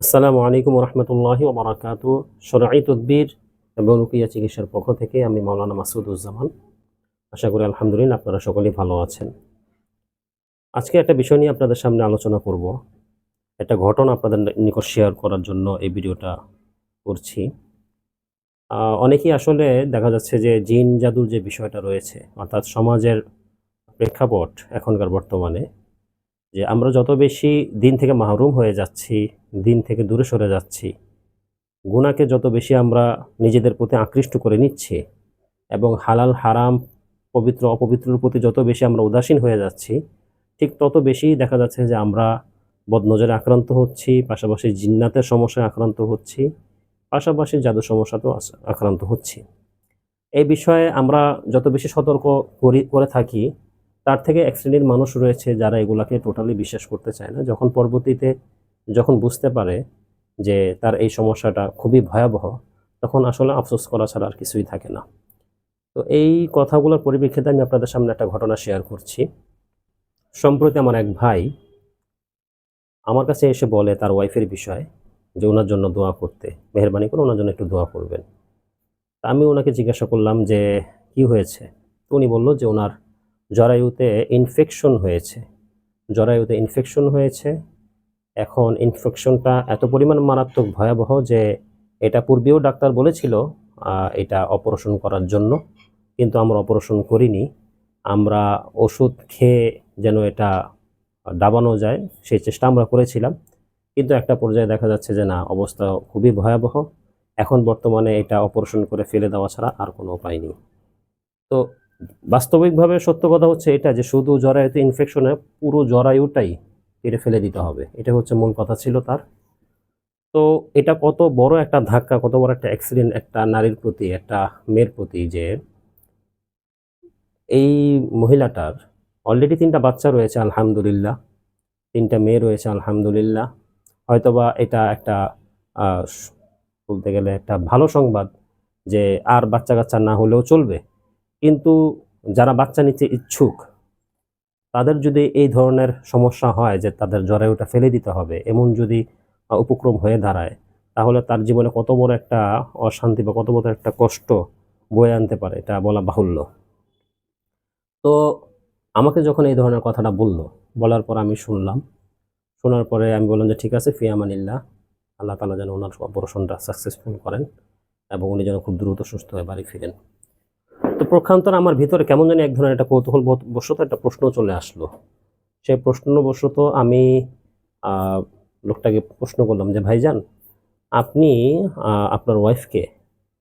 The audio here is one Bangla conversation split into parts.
আসসালামু আলাইকুম রহমতুল্লাহি ওবরাকাত। সরাই তদবির এবং রুকিয়া চিকিৎসার পক্ষ থেকে আমি মাওলানা মাসুদুজ্জামান। আশা করি আলহামদুলিল্লাহ আপনারা সকলেই ভালো আছেন। আজকে একটা বিষয় নিয়ে আপনাদের সামনে আলোচনা করব। একটা ঘটনা আপনাদের নিকট শেয়ার করার জন্য এই ভিডিওটা করছি। অনেকেই আসলে দেখা যাচ্ছে যে জিন জাদুর যে বিষয়টা রয়েছে, অর্থাৎ সমাজের প্রেক্ষাপট এখনকার বর্তমানে যে আমরা যত বেশি দিন থেকে মাহরুম হয়ে যাচ্ছি, দিন থেকে দূরে সরে যাচ্ছি গুণাকে যত বেশি আমরা নিজেদের প্রতি আকৃষ্ট করে নিচ্ছি এবং হালাল, হারাম, পবিত্র, অপবিত্রর প্রতি যত বেশি আমরা উদাসীন হয়ে যাচ্ছি, ঠিক তত বেশি দেখা যাচ্ছে যে আমরা বদনজরে আক্রান্ত হচ্ছি, পাশাপাশি জিন্নাতের সমস্যায় আক্রান্ত হচ্ছি, পাশাপাশি জাদু সমস্যাতেও আক্রান্ত হচ্ছি। এই বিষয়ে আমরা যত বেশি সতর্ক করে থাকি তার থেকে এক শ্রেণির মানুষ রয়েছে যারা এগুলাকে টোটালি বিশ্বাস করতে চায় না। যখন পরবর্তীতে যখন বুঝতে পারে যে তার এই সমস্যাটা খুবই ভয়াবহ, তখন আসলে আফসোস করা ছাড়া আর কিছুই থাকে না। তো এই কথাগুলোর পরিপ্রেক্ষিতে আমি আপনাদের সামনে একটা ঘটনা শেয়ার করছি। সম্প্রতি আমার এক ভাই আমার কাছে এসে বলে তার ওয়াইফের বিষয়ে যে ওনার জন্য দোয়া করতে। মেহরবানি করে ওনার জন্য একটু দোয়া করবেন। তা আমি ওনাকে জিজ্ঞাসা করলাম যে, কি হয়েছে? উনি বলল যে, ওনার জরায়ুতে ইনফেকশন হয়েছে। জরায়ুতে ইনফেকশন হয়েছে। এখন ইনফেকশনটা এত পরিমাণ মারাত্মক ভয়াবহ যে এটা পূর্বেও ডাক্তার বলেছিল এটা অপারেশন করার জন্য। কিন্তু আমরা অপারেশন করিনি। আমরা ওষুধ খেয়ে যেন এটা দাবানো যায় সেই চেষ্টা আমরা করেছিলাম। কিন্তু একটা পর্যায়ে দেখা যাচ্ছে যে না, অবস্থা খুবই ভয়াবহ। এখন বর্তমানে এটা অপারেশন করে ফেলে দেওয়া ছাড়া আর কোনো উপায় নেই। তো বাস্তবিকভাবে সত্য কথা হচ্ছে এটা যে শুধু জরায়ুতে ইনফেকশনে পুরো জরায়ুটাই কেটে ফেলে দিতে হবে। এটা হচ্ছে মূল কথা ছিল তার। তো এটা কত বড় একটা ধাক্কা, কত বড় একটা অ্যাক্সিডেন্ট একটা নারীর প্রতি, একটা মেয়ের প্রতি যে এই মহিলাটার অলরেডি তিনটা বাচ্চা রয়েছে, আলহামদুলিল্লাহ। তিনটা মেয়ে রয়েছে, আলহামদুলিল্লাহ। হয়তোবা এটা একটা বলতে গেলে একটা ভালো সংবাদ যে আর বাচ্চা কাচ্চা না হলেও চলবে। কিন্তু যারা বাচ্চা নিতে ইচ্ছুক, তাদের যদি এই ধরনের সমস্যা হয় যে তাদের জ্বরে ওটা ফেলে দিতে হবে, এমন যদি উপক্রম হয়ে দাঁড়ায়, তাহলে তার জীবনে কত বড় একটা অশান্তি বা কত বড় একটা কষ্ট বয়ে আনতে পারে, এটা বলা বাহুল্য। তো আমাকে যখন এই ধরনের কথাটা বলল, বলার পর আমি শুনলাম। শোনার পরে আমি বললাম যে, ঠিক আছে ফিয়ামানিল্লাহ আল্লাহ তালা যেন ওনার অপারেশনটা সাকসেসফুল করেন এবং উনি যেন খুব দ্রুত সুস্থ হয়ে বাড়ি ফিরেন। তো প্রক্ষান্তর আমার ভিতরে কেমন জানি এক ধরনের একটা কৌতূহল বশত একটা প্রশ্ন চলে আসলো। সেই প্রশ্নবশত আমি লোকটাকে প্রশ্ন করলাম যে, ভাইজান, আপনি আপনার ওয়াইফকে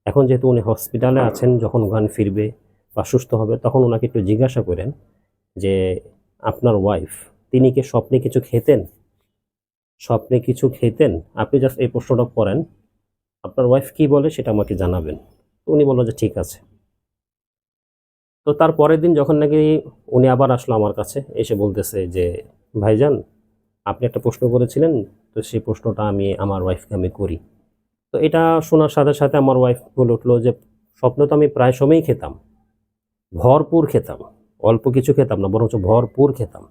এখন যেহেতু উনি হসপিটালে আছেন, যখন ওখানে ফিরবে বা সুস্থ হবে, তখন ওনাকে একটু জিজ্ঞাসা করেন যে, আপনার ওয়াইফ, তিনি কি স্বপ্নে কিছু খেতেন? স্বপ্নে কিছু খেতেন? আপনি জাস্ট এই প্রশ্নটা করেন। আপনার ওয়াইফ কি বলে, সেটা আমাকে জানাবেন। উনি বলল যে, ঠিক আছে। তো তার পরের দিন যখন নাকি উনি আবার আসলো আমার কাছে, এসে বলতেছে যে, ভাইজান, আপনি একটা প্রশ্ন করেছিলেন, তো সেই প্রশ্নটা আমি আমার ওয়াইফকে আমি করি। তো এটা শোনার সাথে সাথে আমার ওয়াইফ বলে উঠল যে, স্বপ্ন তো আমি প্রায় সময়ই খেতাম, ভরপুর খেতাম, অল্প কিছু খেতাম না, বরঞ্চ ভরপুর খেতাম।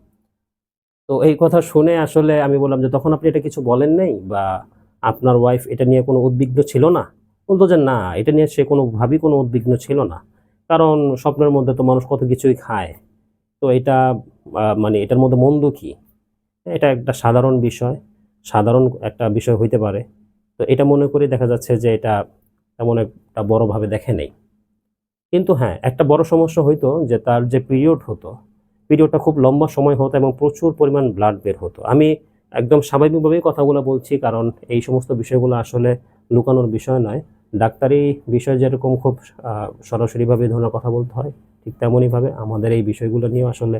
তো এই কথা শুনে আসলে আমি বললাম যে, তখন আপনি এটা কিছু বলেন নাই বা আপনার ওয়াইফ এটা নিয়ে কোনো উদ্বিগ্ন ছিল না? বলতো যে, না, এটা নিয়ে সে কোনোভাবেই কোনো উদ্বিগ্ন ছিল না। কারণ স্বপ্নের মধ্যে তো মানুষ কত কিছুই খায়। তো এটা মানে এটার মধ্যে মন্দ কি? এটা একটা সাধারণ বিষয়, সাধারণ একটা বিষয় হইতে পারে। তো এটা মনে করে দেখা যাচ্ছে যে এটা তেমন একটা বড়ভাবে দেখে নেই। কিন্তু হ্যাঁ একটা বড় সমস্যা হইতো যে তার যে পিরিয়ড হতো, পিরিয়ডটা খুব লম্বা সময় হতো এবং প্রচুর পরিমাণ ব্লাড বের হতো। আমি একদম স্বাভাবিকভাবেই কথাগুলো বলছি কারণ এই সমস্ত বিষয়গুলো আসলে লুকানোর বিষয় নয়। ডাক্তারি বিষয় যেরকম খুব সরাসরিভাবে ধরনের কথা বলতে হয়, ঠিক তেমনইভাবে আমাদের এই বিষয়গুলো নিয়েও আসলে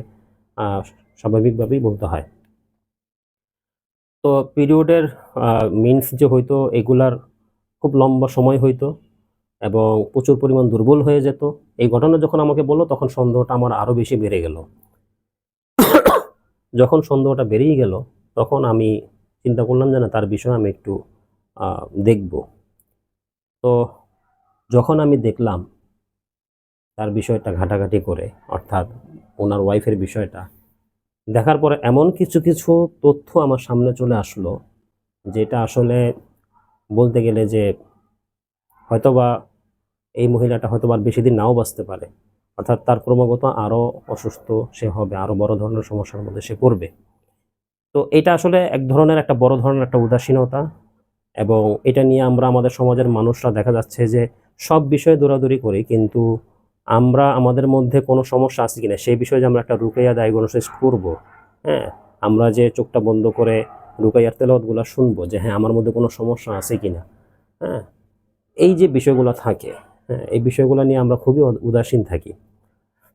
স্বাভাবিকভাবেই বলতে হয়। তো পিরিয়ডের মিনস যে হয়তো এগুলার খুব লম্বা সময় হইতো এবং প্রচুর পরিমাণ দুর্বল হয়ে যেত, এই ঘটনা যখন আমাকে বলল তখন সন্দেহটা আমার আরও বেশি বেড়ে গেল। যখন সন্দেহটা বেড়েই গেল তখন আমি চিন্তা করলাম যে না, তার বিষয়ে আমি একটু দেখব। তো যখন আমি দেখলাম তার বিষয়টা ঘাটাঘাটি করে, অর্থাৎ ওনার ওয়াইফের বিষয়টা, দেখার পরে এমন কিছু কিছু তথ্য আমার সামনে চলে আসলো যেটা আসলে বলতে গেলে যে হয়তোবা এই মহিলাটা হয়তো আর বেশি দিন নাও বাঁচতে পারে। অর্থাৎ তার ক্রমাগত আরও অসুস্থ সে হবে, আরও বড় ধরনের সমস্যার মধ্যে সে পড়বে। তো এটা আসলে এক ধরনের একটা বড় ধরনের একটা উদাসীনতা এবং এটা নিয়ে আমরা আমাদের সমাজের মানুষরা দেখা যাচ্ছে যে সব বিষয়ে দৌড়াদৌড়ি করি, কিন্তু আমরা আমাদের মধ্যে কোনো সমস্যা আছে কিনা সেই বিষয়ে যে আমরা একটা রুকাইয়া ডায়াগনোসিস করব হ্যাঁ? আমরা যে চোখটা বন্ধ করে রুকাইয়ার তেলাওয়াতগুলো শুনব যে হ্যাঁ আমার মধ্যে কোনো সমস্যা আছে কিনা হ্যাঁ? এই যে বিষয়গুলো থাকে হ্যাঁ এই বিষয়গুলো নিয়ে আমরা খুবই উদাসীন থাকি।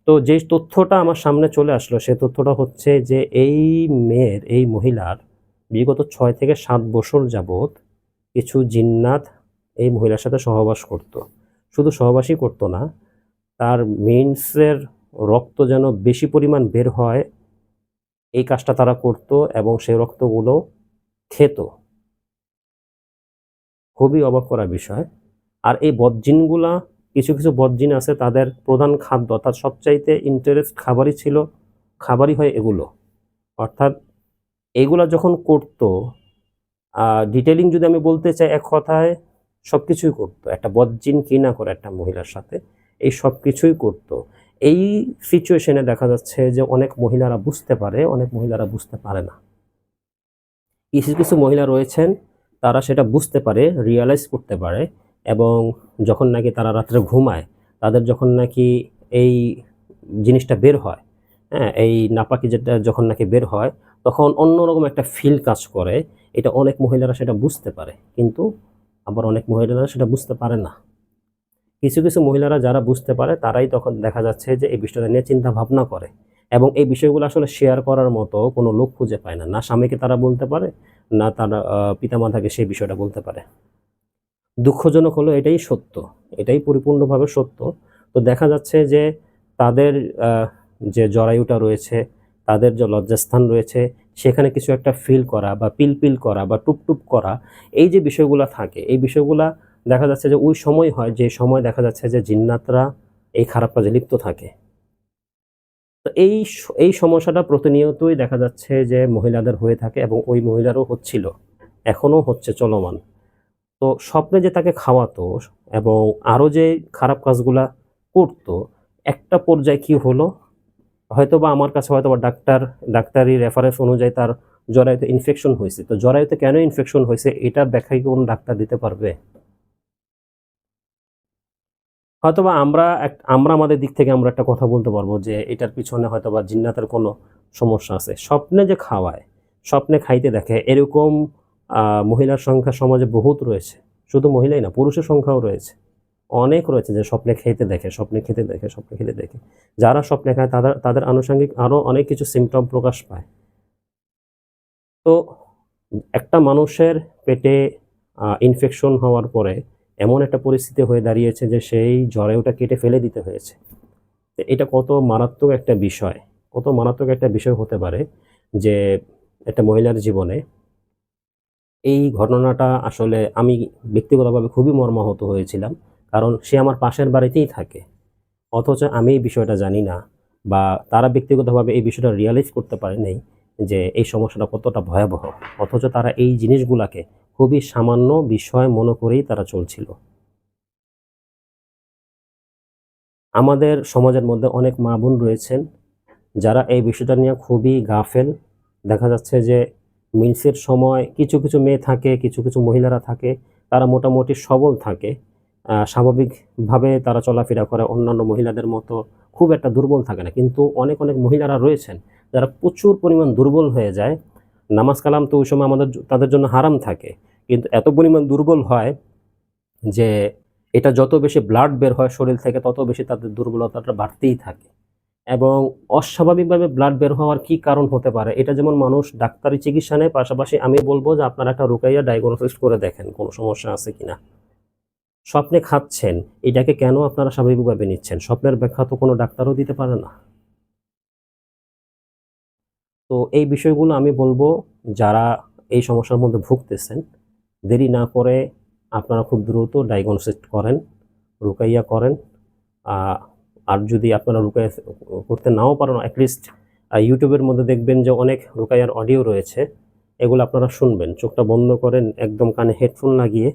তো যে তথ্যটা আমার সামনে চলে আসলো সে তথ্যটা হচ্ছে যে এই মেয়ের, এই মহিলার বিগত ছয় থেকে সাত বছর যাবৎ কিছু জিন্নাত এই মহিলার সাথে সহবাস করত। শুধু সহবাসই করতো না, তার মেন্সের রক্ত যেন বেশি পরিমাণ বের হয়, এই কাজটা তারা করত এবং সেই রক্তগুলো খেত। খুবই অবাক করা বিষয়। আর এই বদজিনগুলা, কিছু কিছু বদজিন আছে, তাদের প্রধান খাদ্য, অর্থাৎ সবচাইতে ইন্টারেস্ট খাবারই ছিল, খাবারই হয় এগুলো। অর্থাৎ এগুলা যখন করতো ডিটেলিং যদি আমি বলতে চাই এক কথায় সব কিছুই করতো। একটা বদজিন কি না করে একটা মহিলার সাথে, এই সব কিছুই করতো। এই সিচুয়েশনে দেখা যাচ্ছে যে অনেক মহিলারা বুঝতে পারে, অনেক মহিলারা বুঝতে পারে না। কিছু কিছু মহিলা রয়েছেন, তারা সেটা বুঝতে পারে রিয়ালাইজ করতে পারে এবং যখন নাকি তারা রাত্রে ঘুমায়, তাদের যখন নাকি এই জিনিসটা বের হয় হ্যাঁ এই নাপাকি যেটা যখন নাকি বের হয় তখন অন্যরকম একটা ফিল কাজ করে। এটা অনেক মহিলারা সেটা বুঝতে পারে। কিন্তু আবার অনেক মহিলারা সেটা বুঝতে পারে না। কিছু কিছু মহিলারা যারা বুঝতে পারে, তারাই তখন দেখা যাচ্ছে যে এই বিষয়টা নিয়ে চিন্তা ভাবনা করে। এবং এই বিষয়গুলো আসলে শেয়ার করার মতো কোনো লোক খুঁজে পায় না। না স্বামীকে তারা বলতে পারে, না তারা পিতামাতাকে সেই বিষয়টা বলতে পারে। দুঃখজনক হলো এটাই সত্য। এটাই পরিপূর্ণভাবে সত্য। তো দেখা যাচ্ছে যে তাদের যে জরায়ুটা রয়েছে তাদের যে লজ্জাস্থান রয়েছে, সেখানে কিছু একটা ফিল করা বা পিলপিল করা বা টুপটুপ করা, এই যে বিষয়গুলো থাকে, এই বিষয়গুলা দেখা যাচ্ছে যে ওই সময় হয়, যে সময় দেখা যাচ্ছে যে জিন্নাতরা এই খারাপ কাজে লিপ্ত থাকে। তো এই এই সমস্যাটা প্রতিনিয়তই দেখা যাচ্ছে যে মহিলাদের হয়ে থাকে এবং ওই মহিলারও হচ্ছিল, এখনও হচ্ছে চলমান। তো স্বপ্নে যে তাকে খাওয়াতো এবং আরও যে খারাপ কাজগুলা করতো, একটা পর্যায়ে কি হলো? হয়তো বা আমার কাছে হয়তো বা ডাক্তার, ডাক্তারি রেফারেন্স অনুযায়ী তার জরায়ুতে ইনফেকশন হয়েছে। তো জরায়ুতে কেন ইনফেকশন হয়েছে এটা কি কোনো ডাক্তার দিতে পারবে? হয়তোবা আমরা আমরা আমাদের দিক থেকে আমরা একটা কথা বলতে পারব যে এটার পিছনে হয়তোবা জিন্নাতের কোনো সমস্যা আছে। স্বপ্নে যে খাওয়ায়, স্বপ্নে খাইতে দেখে এরকম মহিলার সংখ্যা সমাজে বহুত রয়েছে। শুধু মহিলাই না, পুরুষের সংখ্যাও রয়েছে। অনেক রয়েছে যে স্বপ্নে খেতে দেখে, স্বপ্নে খেতে দেখে, স্বপ্নে খেতে দেখে। যারা স্বপ্নে খায়, তাদের তাদের আনুষঙ্গিক আরও অনেক কিছু সিমটম প্রকাশ পায়। তো একটা মানুষের পেটে ইনফেকশন হওয়ার পরে এমন একটা পরিস্থিতি হয়ে দাঁড়িয়েছে যে সেই জরায়ুটা কেটে ফেলে দিতে হয়েছে। এটা কত মারাত্মক একটা বিষয়, কত মারাত্মক একটা বিষয় হতে পারে যে একটা মহিলার জীবনে এই ঘটনাটা আসলে আমি ব্যক্তিগতভাবে খুবই মর্মাহত হয়েছিলাম। কারণ সে আমার পাশের বাড়িতেই থাকে। অথচ আমি এই বিষয়টা জানি না বা তারা ব্যক্তিগতভাবে এই বিষয়টা রিয়ালাইজ করতে পারে যে এই সমস্যাটা কতটা ভয়াবহ। অথচ তারা এই জিনিসগুলাকে খুবই সামান্য বিষয় মনে করেই তারা চলছিল। আমাদের সমাজের মধ্যে অনেক মা বোন রয়েছেন যারা এই বিষয়টা নিয়ে খুবই গাফেল। দেখা যাচ্ছে যে মিন্সের সময় কিছু কিছু মেয়ে থাকে, কিছু কিছু মহিলারা থাকে, তারা মোটামুটি সবল থাকে। স্বাভাবিকভাবে তারা চলাফেরা করে অন্যান্য মহিলাদের মতো খুব একটা দুর্বল থাকে না। কিন্তু অনেক অনেক মহিলারা রয়েছেন যারা প্রচুর পরিমাণ দুর্বল হয়ে যায়। নামাজ কালাম তো ওই সময় আমাদের তাদের জন্য হারাম থাকে। কিন্তু এত পরিমাণ দুর্বল হয় যে এটা যত বেশি ব্লাড বের হয় শরীর থেকে, তত বেশি তাদের দুর্বলতাটা বাড়তেই থাকে। এবং অস্বাভাবিকভাবে ব্লাড বের হওয়ার কি কারণ হতে পারে? এটা যেমন মানুষ ডাক্তারি চিকিৎসা নেয়, পাশাপাশি আমি বলব যে আপনারা একটা রুকাইয়া ডায়াগনোসিস করে দেখেন, কোনো সমস্যা আছে কিনা। স্বপ্নে খাচ্ছেন, এটাকে কেন আপনারা স্বাভাবিকভাবে নিচ্ছেন? স্বপ্নের ব্যাখ্যা তো কোনো ডাক্তারও দিতে পারে না। তো এই বিষয়গুলো আমি বলব, যারা এই সমস্যার মধ্যে ভুগতেছেন, দেরি না করে আপনারা খুব দ্রুত ডায়াগনোসিস করেন, রুকাইয়া করেন। আর যদি আপনারা রুকাইয়া করতে নাও পারেন অ্যাটলিস্ট ইউটিউবের মধ্যে দেখবেন যে অনেক রুকাইয়ার অডিও রয়েছে, এগুলো আপনারা শুনবেন। চোখটা বন্ধ করেন, একদম কানে হেডফোন লাগিয়ে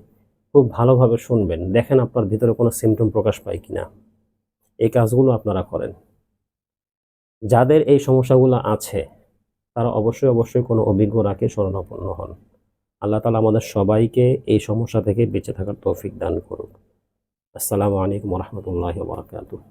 খুব ভালোভাবে শুনবেন। দেখেন আপনার ভিতরে কোনো সিমটম প্রকাশ পায় কি না এই কাজগুলো আপনারা করেন। যাদের এই সমস্যাগুলো আছে, তারা অবশ্যই অবশ্যই কোনো অভিজ্ঞ রাখে শরণাপন্ন হন। আল্লাহ তালা আমাদের সবাইকে এই সমস্যা থেকে বেঁচে থাকার তৌফিক দান করুক। আসসালামু আলাইকুম রহমতুল্লাহ বারকাতুহ।